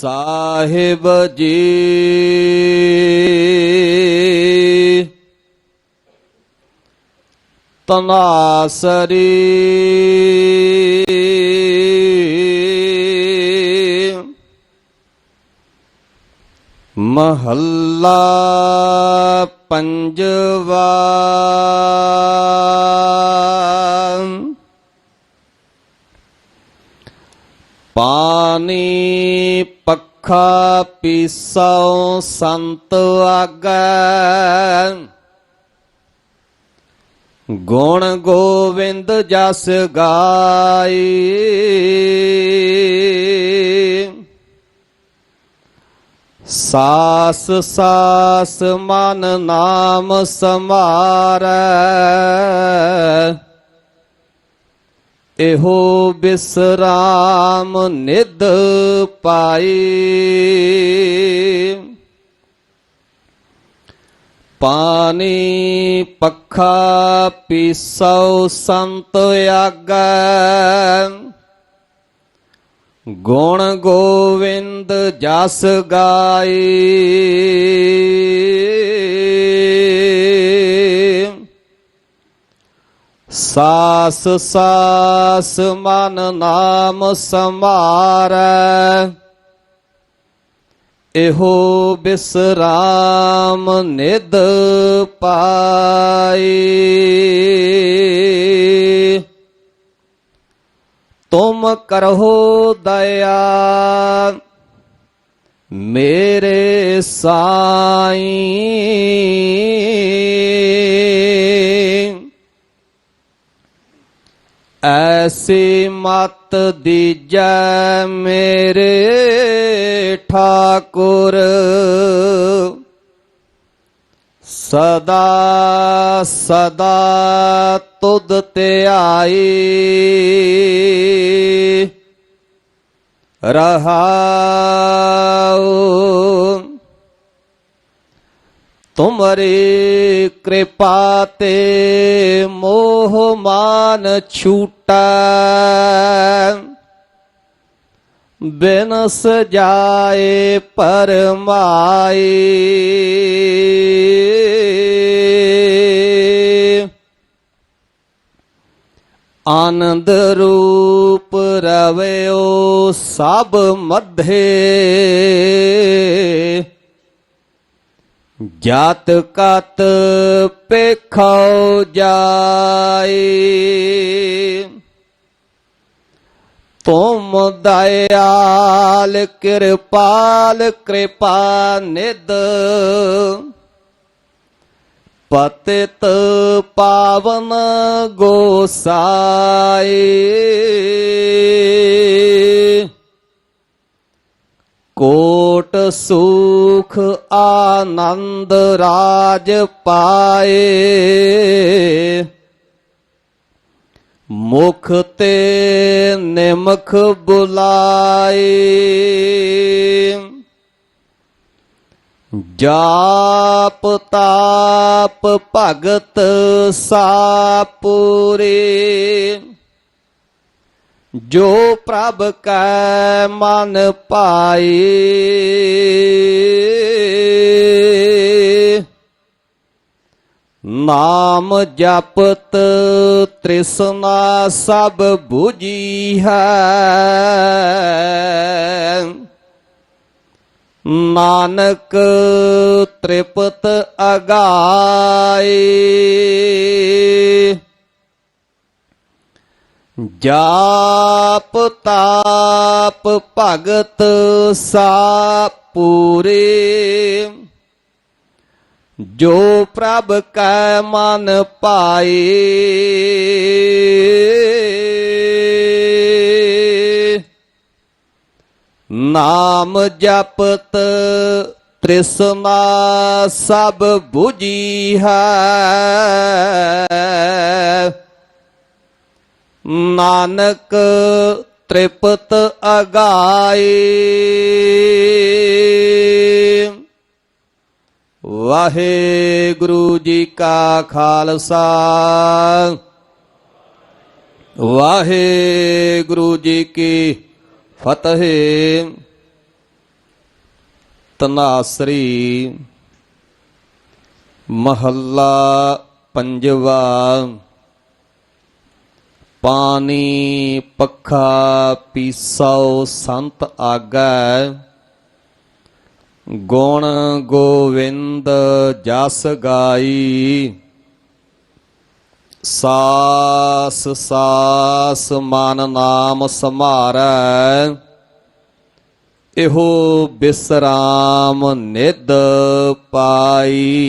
ਸਾਹਿਬ ਜੀ। ਤਨਾਸਰੀ। ਮਹੱਲਾ ਪੰਜਵਾ। ਪੱਖਾ ਪੀਸੋ ਸੰਤ ਆਗੈ। ਗੁਣ ਗੋਵਿੰਦ ਜਸ ਗਾਈ। ਸਾਸ ਸਾਸ ਮਨ ਨਾਮ ਸਮਾਰੈ। ਇਹੋ ਬਿਸਰਾਮ ਨਿਦ ਪਾਈ। ਪਾਣੀ ਪੱਖਾ ਪੀਸੋ ਸੰਤ ਆਗੈ। ਗੁਣ ਗੋਵਿੰਦ ਜਸ ਗਾਈ। ਸਾਸ ਸਾਸ ਮਨ ਨਾਮ ਸਮਾਰੈ ਇਹੋ ਬਿਸਰਾਮ ਨਿਦ ਪਾਈ। ਤੁਮ ਕਰਹੁ ਦਇਆ ਮੇਰੇ ਸਾਈਂ। ਐਸੀ ਮਤ ਦੀਜੈ ਮੇਰੇ ਠਾਕੁਰ। ਸਦਾ ਸਦਾ ਤੁਧ ਤੇ ਆਈ। ਰਹਾਉ ਤੁਮਰੀ ਕਿਰਪਾ ਤੇ ਮੋਹ ਮਾਨ ਛੂਟਾ। ਬਿਨ ਸਜਾਏ ਪਰਮਾਈ ਆਨੰਦ ਰੂਪ ਰਵਿਓ ਸਭ ਮਧੇ। ਜਾਤ ਕਤ ਪੇਖੋ ਜਾਈ ਤੁਮ ਦਇਆਲ ਕਿਰਪਾਲ ਕਿਰਪਾ ਨਿਦ ਪਤਿਤ ਪਾਵਨ ਗੋਸਾਈ। ਕੋਟ ਸੁਖ ਆਨੰਦ ਰਾਜ ਪਾਏ। ਮੁਖ ਤੇ ਨਿਮਖ ਬੁਲਾਏ। ਜਾਪ ਤਾਪ ਭਗਤ ਸਾਪੂਰੇ। ਜੋ ਪ੍ਰਭ ਕੈ ਮਨ ਪਾਈ। ਨਾਮ ਜਪਤ ਤ੍ਰਿਸ਼ਨਾ ਸਭ 부ਜੀ ਹੈ। ਨਾਨਕ ਤ੍ਰਿਪਤ ਅਗਾਈ। ਜਾਪ ਤਾਪ ਭਗਤ ਸਾਪੂਰੇ ਜੋ ਪ੍ਰਭ ਕੈ ਮਨ ਪਾਏ। ਨਾਮ ਜਪਤ ਤ੍ਰਿਸ਼ਨਾ ਸਭ 부ਜੀ ਹੈ। ਨਾਨਕ ਤ੍ਰਿਪਤ ਅਗਾਏ ਵਾਹਿਗੁਰੂ ਜੀ ਕਾ ਖਾਲਸਾ। ਵਾਹਿਗੁਰੂ ਜੀ ਕੀ ਫਤਿਹ। ਤਨਾਸਰੀ ਮਹੱਲਾ ਪੰਜਵਾ। ਪਾਣੀ ਪੱਖਾ ਪੀਸੋ ਸੰਤ ਆਗੈ। ਗੁਣ ਗੋਵਿੰਦ ਜਸ ਗਾਈ। ਸਾਸ ਸਾਸ ਮਨ ਨਾਮ ਸਮਾਰੈ। ਇਹੋ ਬਿਸਰਾਮ ਨਿਦ ਪਾਈ।